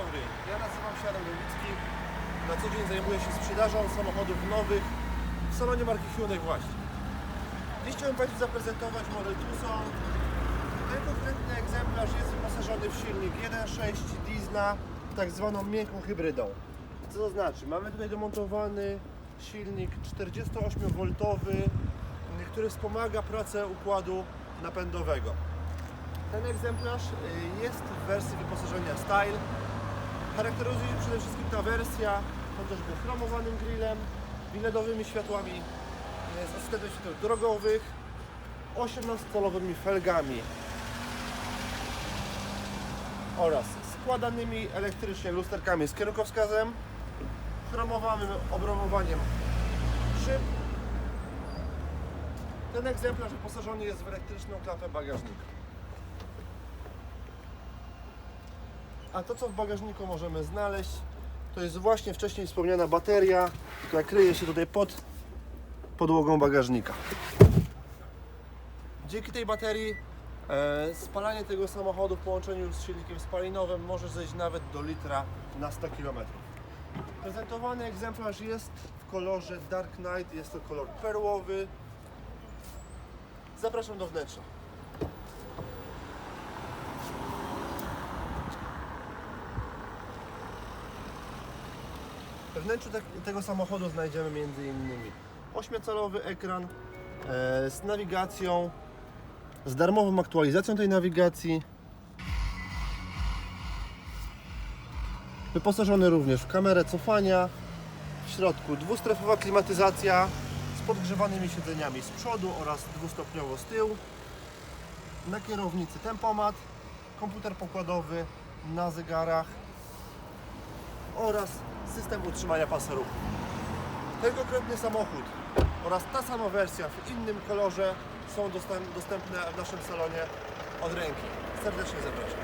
dobry, ja nazywam się Adam Nowicki. Na co dzień zajmuję się sprzedażą samochodów nowych w salonie marki Hyundai właśnie. Dziś chciałem Państwu zaprezentować model Tucson. Ten konkretny egzemplarz jest wyposażony w silnik 1.6 diesla, tak zwaną miękką hybrydą. Co to znaczy? Mamy tutaj domontowany silnik 48V, który wspomaga pracę układu napędowego. Ten egzemplarz y, jest w wersji wyposażenia Style. Charakteryzuje się przede wszystkim ta wersja chociażby chromowanym grillem, biledowymi światłami y, z asystentem świateł drogowych, 18-calowymi felgami oraz składanymi elektrycznie lusterkami z kierunkowskazem, chromowanym obromowaniem szyb. Ten egzemplarz wyposażony jest w elektryczną klapę bagażnika. A to co w bagażniku możemy znaleźć to jest właśnie wcześniej wspomniana bateria, która kryje się tutaj pod podłogą bagażnika. Dzięki tej baterii e, spalanie tego samochodu w połączeniu z silnikiem spalinowym może zejść nawet do litra na 100 km. Prezentowany egzemplarz jest w kolorze Dark Knight, jest to kolor perłowy. Zapraszam do wnętrza. We wnętrzu te, tego samochodu znajdziemy m.in. 8-calowy ekran e, z nawigacją, z darmową aktualizacją tej nawigacji. Wyposażony również w kamerę cofania. W środku dwustrefowa klimatyzacja z podgrzewanymi siedzeniami z przodu oraz dwustopniowo z tyłu. Na kierownicy tempomat, komputer pokładowy na zegarach oraz system utrzymania pasa ruchu. Ten konkretny samochód oraz ta sama wersja w innym kolorze są dostęp- dostępne w naszym salonie od ręki. Serdecznie zapraszam.